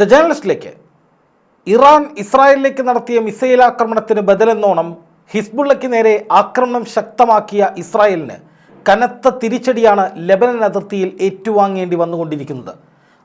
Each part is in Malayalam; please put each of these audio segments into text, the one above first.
ദ ജേർണലിസ്റ്റിലേക്ക്. ഇറാൻ ഇസ്രായേലിലേക്ക് നടത്തിയ മിസൈൽ ആക്രമണത്തിന് ബദലെന്നോണം ഹിസ്ബുള്ളയ്ക്ക് നേരെ ആക്രമണം ശക്തമാക്കിയ ഇസ്രായേലിന് കനത്ത തിരിച്ചടിയാണ് ലെബനൻ അതിർത്തിയിൽ ഏറ്റുവാങ്ങേണ്ടി വന്നുകൊണ്ടിരിക്കുന്നത്.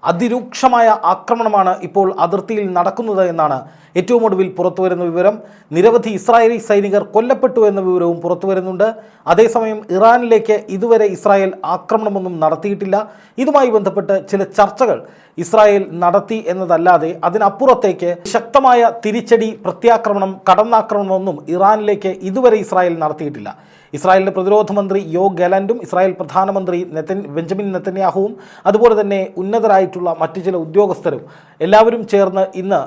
അതിരൂക്ഷമായ ആക്രമണമാണ് ഇപ്പോൾ അതിർത്തിയിൽ നടക്കുന്നത് എന്നാണ് ഏറ്റവും ഒടുവിൽ പുറത്തുവരുന്ന വിവരം. നിരവധി ഇസ്രായേലി സൈനികർ കൊല്ലപ്പെട്ടു എന്ന വിവരവും പുറത്തുവരുന്നുണ്ട്. അതേസമയം ഇറാനിലേക്ക് ഇതുവരെ ഇസ്രായേൽ ആക്രമണമൊന്നും നടത്തിയിട്ടില്ല. ഇതുമായി ബന്ധപ്പെട്ട് ചില ചർച്ചകൾ ഇസ്രായേൽ നടത്തി എന്നതല്ലാതെ അതിനപ്പുറത്തേക്ക് ശക്തമായ തിരിച്ചടി പ്രത്യാക്രമണം കടന്നാക്രമണമൊന്നും ഇറാനിലേക്ക് ഇതുവരെ ഇസ്രായേൽ നടത്തിയിട്ടില്ല. ഇസ്രായേലിന്റെ പ്രതിരോധ മന്ത്രി യോ ഗലൻഡും ഇസ്രായേൽ പ്രധാനമന്ത്രി നെതൻ ബെഞ്ചമിൻ നെത്തന്യാഹുവും അതുപോലെ തന്നെ ഉന്നതരായിട്ടുള്ള മറ്റു ചില ഉദ്യോഗസ്ഥരും എല്ലാവരും ചേർന്ന് ഇന്ന്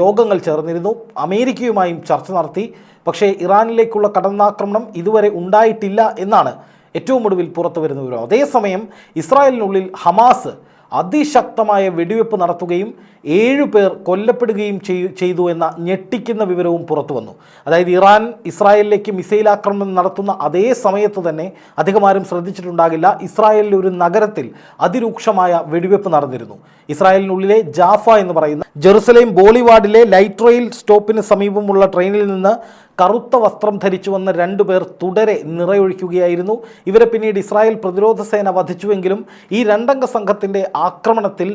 യോഗങ്ങൾ ചേർന്നിരുന്നു. അമേരിക്കയുമായും ചർച്ച നടത്തി. പക്ഷേ ഇറാനിലേക്കുള്ള കടന്നാക്രമണം ഇതുവരെ ഉണ്ടായിട്ടില്ല എന്നാണ് ഏറ്റവും ഒടുവിൽ പുറത്തു വരുന്ന വിവരം. അതേസമയം ഇസ്രായേലിനുള്ളിൽ ഹമാസ് അതിശക്തമായ വെടിവെപ്പ് നടത്തുകയും ഏഴു പേർ കൊല്ലപ്പെടുകയും ചെയ്- ചെയ്തു എന്ന ഞെട്ടിക്കുന്ന വിവരവും പുറത്തു വന്നു. അതായത് ഇറാൻ ഇസ്രായേലിലേക്ക് മിസൈൽ ആക്രമണം നടത്തുന്ന അതേ സമയത്ത് തന്നെ അധികമാരും ശ്രദ്ധിച്ചിട്ടുണ്ടാകില്ല. ഇസ്രായേലിലെ ഒരു നഗരത്തിൽ അതിരൂക്ഷമായ വെടിവെപ്പ് നടന്നിരുന്നു. ഇസ്രായേലിനുള്ളിലെ ജാഫ എന്ന് പറയുന്ന ജെറുസലേം ബോളിവാർഡിലെ ലൈറ്റ് റെയിൽ സ്റ്റോപ്പിന് സമീപമുള്ള ട്രെയിനിൽ നിന്ന് കറുത്ത വസ്ത്രം ധരിച്ചു വന്ന രണ്ടുപേർ തുടരെ നിറയൊഴിക്കുകയായിരുന്നു. ഇവരെ പിന്നീട് ഇസ്രായേൽ പ്രതിരോധ സേന വധിച്ചുവെങ്കിലും ഈ രണ്ടംഗ സംഘത്തിന്റെ ആക്രമണത്തിൽ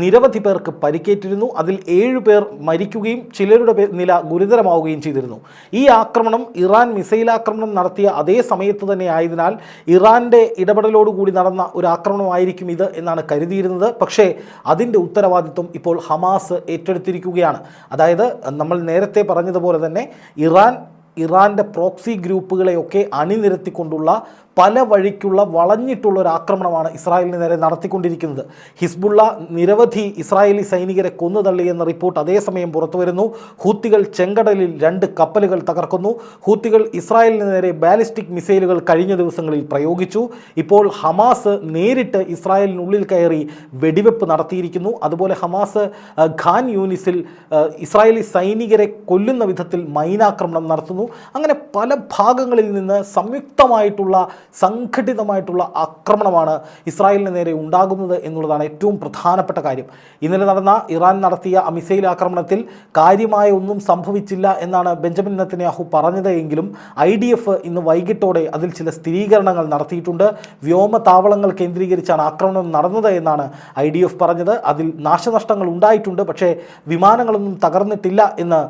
നിരവധി പേർക്ക് പരിക്കേറ്റിരുന്നു. അതിൽ ഏഴു പേർ മരിക്കുകയും ചിലരുടെ നില ഗുരുതരമാവുകയും ചെയ്തിരുന്നു. ഈ ആക്രമണം ഇറാൻ മിസൈൽ ആക്രമണം നടത്തിയ അതേ സമയത്ത് തന്നെ ആയതിനാൽ ഇറാന്റെ ഇടപെടലോടുകൂടി നടന്ന ഒരു ആക്രമണമായിരിക്കും ഇത് എന്നാണ് കരുതിയിരുന്നത്. പക്ഷേ അതിന്റെ ഉത്തരവാദിത്വം ഇപ്പോൾ ഹമാസ് ഏറ്റെടുത്തിരിക്കുകയാണ്. അതായത് നമ്മൾ നേരത്തെ പറഞ്ഞതുപോലെ തന്നെ ഇറാൻ ഇറാന്റെ പ്രോക്സി ഗ്രൂപ്പുകളെയൊക്കെ അണിനിരത്തിക്കൊണ്ടുള്ള പല വഴിക്കുള്ള വളഞ്ഞിട്ടുള്ള ഒരു ആക്രമണമാണ് ഇസ്രായേലിന് നേരെ നടത്തിക്കൊണ്ടിരിക്കുന്നത്. ഹിസ്ബുള്ള നിരവധി ഇസ്രായേലി സൈനികരെ കൊന്നു തള്ളിയെന്ന റിപ്പോർട്ട് അതേസമയം പുറത്തുവരുന്നു ഹൂത്തികൾ ചെങ്കടലിൽ രണ്ട് കപ്പലുകൾ തകർക്കുന്നു. ഹൂത്തികൾ ഇസ്രായേലിന് നേരെ ബാലിസ്റ്റിക് മിസൈലുകൾ കഴിഞ്ഞ ദിവസങ്ങളിൽ പ്രയോഗിച്ചു. ഇപ്പോൾ ഹമാസ് നേരിട്ട് ഇസ്രായേലിനുള്ളിൽ കയറി വെടിവെപ്പ് നടത്തിയിരിക്കുന്നു. അതുപോലെ ഹമാസ് ഖാൻ യൂനിസിൽ ഇസ്രായേലി സൈനികരെ കൊല്ലുന്ന വിധത്തിൽ മൈനാക്രമണം നടത്തുന്നു. അങ്ങനെ പല ഭാഗങ്ങളിൽ നിന്ന് സംയുക്തമായിട്ടുള്ള സംഘടിതമായിട്ടുള്ള ആക്രമണമാണ് ഇസ്രായേലിന് നേരെ ഉണ്ടാകുന്നത് എന്നുള്ളതാണ് ഏറ്റവും പ്രധാനപ്പെട്ട കാര്യം. ഇന്നലെ നടന്ന ഇറാൻ നടത്തിയ മിസൈൽ ആക്രമണത്തിൽ കാര്യമായ ഒന്നും സംഭവിച്ചില്ല എന്നാണ് ബെഞ്ചമിൻ നെത്തന്യാഹു പറഞ്ഞത് എങ്കിലും ഐ ഡി എഫ് ഇന്ന് വൈകിട്ടോടെ അതിൽ ചില സ്ഥിരീകരണങ്ങൾ നടത്തിയിട്ടുണ്ട്. വ്യോമ താവളങ്ങൾ കേന്ദ്രീകരിച്ചാണ് ആക്രമണം നടന്നത് എന്നാണ് ഐ ഡി എഫ് പറഞ്ഞത്. അതിൽ നാശനഷ്ടങ്ങൾ ഉണ്ടായിട്ടുണ്ട് പക്ഷേ വിമാനങ്ങളൊന്നും തകർന്നിട്ടില്ല എന്ന്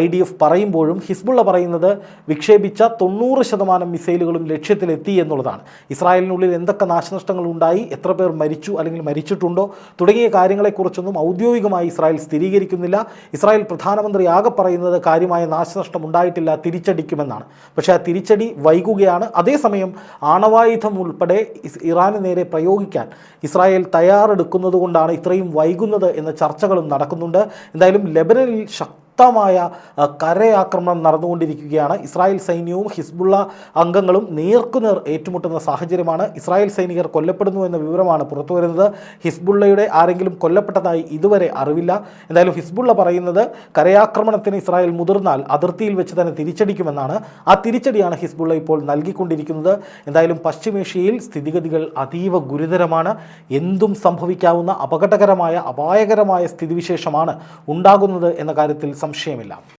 ഐ ഡി എഫ് പറയുമ്പോഴും ഹിസ്ബുള്ള പറയുന്നത് വിക്ഷേപിച്ച തൊണ്ണൂറ് ശതമാനം മിസൈലുകളും ലക്ഷ്യത്തിലെത്തി എന്നുള്ളതാണ്. ഇസ്രായേലിനുള്ളിൽ എന്തൊക്കെ നാശനഷ്ടങ്ങൾ ഉണ്ടായി എത്ര പേർ മരിച്ചു അല്ലെങ്കിൽ മരിച്ചിട്ടുണ്ടോ തുടങ്ങിയ കാര്യങ്ങളെക്കുറിച്ചൊന്നും ഔദ്യോഗികമായി ഇസ്രായേൽ സ്ഥിരീകരിക്കുന്നില്ല. ഇസ്രായേൽ പ്രധാനമന്ത്രി ആകെ പറയുന്നത് കാര്യമായ നാശനഷ്ടം ഉണ്ടായിട്ടില്ല തിരിച്ചടിക്കുമെന്നാണ്. പക്ഷേ ആ തിരിച്ചടി വൈകുകയാണ്. അതേസമയം ആണവായുധം ഉൾപ്പെടെ ഇറാന് നേരെ പ്രയോഗിക്കാൻ ഇസ്രായേൽ തയ്യാറെടുക്കുന്നത് കൊണ്ടാണ് ഇത്രയും വൈകുന്നത് എന്ന ചർച്ചകളും നടക്കുന്നുണ്ട്. എന്തായാലും ലെബനനിൽ ശക്തി ശക്തമായ കരയാക്രമണം നടന്നുകൊണ്ടിരിക്കുകയാണ്. ഇസ്രായേൽ സൈന്യവും ഹിസ്ബുള്ള അംഗങ്ങളും നേർക്കുനേർ ഏറ്റുമുട്ടുന്ന സാഹചര്യമാണ്. ഇസ്രായേൽ സൈനികർ കൊല്ലപ്പെടുന്നു എന്ന വിവരമാണ് പുറത്തു വരുന്നത്. ഹിസ്ബുള്ളയുടെ ആരെങ്കിലും കൊല്ലപ്പെട്ടതായി ഇതുവരെ അറിവില്ല. എന്തായാലും ഹിസ്ബുള്ള പറയുന്നത് കരയാക്രമണത്തിന് ഇസ്രായേൽ മുതിർന്നാൽ അതിർത്തിയിൽ വെച്ച് തന്നെ തിരിച്ചടിക്കുമെന്നാണ്. ആ തിരിച്ചടിയാണ് ഹിസ്ബുള്ള ഇപ്പോൾ നൽകിക്കൊണ്ടിരിക്കുന്നത്. എന്തായാലും പശ്ചിമേഷ്യയിൽ സ്ഥിതിഗതികൾ അതീവ ഗുരുതരമാണ്. എന്തും സംഭവിക്കാവുന്ന അപകടകരമായ അപായകരമായ സ്ഥിതിവിശേഷമാണ് ഉണ്ടാകുന്നത് എന്ന കാര്യത്തിൽ സംശയമില്ല.